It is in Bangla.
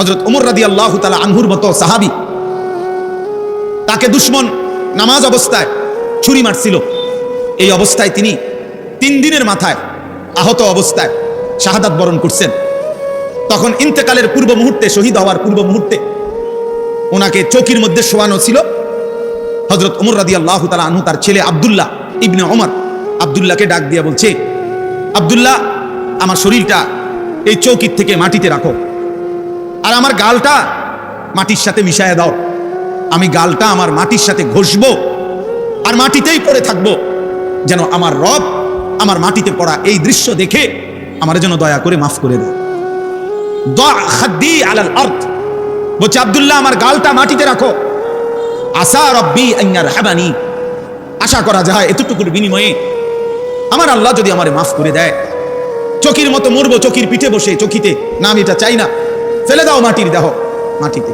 হজরত উমর রাদি আল্লাহ তালা আনহুর মতো সাহাবি। তাকে দুশ্মন নামাজ অবস্থায় ছুরি মারছিল। এই অবস্থায় তিনি তিন দিনের মাথায় আহত অবস্থায় শাহাদাত বরণ করছেন। তখন ইন্তেকালের পূর্ব মুহূর্তে, শহীদ হওয়ার পূর্ব মুহূর্তে ওনাকে চৌকির মধ্যে শোয়ানো ছিল। হজরত উমর রাদি আল্লাহ তালা আনহু, তার ছেলে আবদুল্লাহ ইবনে ওমর আবদুল্লাহকে ডাক দিয়ে বলছে, আবদুল্লাহ, আমার শরীরটা এই চৌকির থেকে মাটিতে রাখো। আর আমার গালটা মাটির সাথে মিশায় দাও। আমি গালটা আমার মাটির সাথে ঘষবো আর মাটিতেই পড়ে থাকব যেন আমার রব আমার মাটিতে পড়া এই দৃশ্য দেখে আমার যেন দয়া করে মাফ করে দেয়। আলাল আরদ। বলছে, আব্দুল্লাহ, আমার গালটা মাটিতে রাখো। আসা রব্বি আইয়ার হাবানি। আশা করা যায় এতটুকুর বিনিময়ে আমার আল্লাহ যদি আমারে মাফ করে দেয়। চকির মতো মরবো, চকির পিঠে বসে, চকিতে। না, আমি এটা চাই না। ফেলে দাও মাটির দেহ মাটিতে।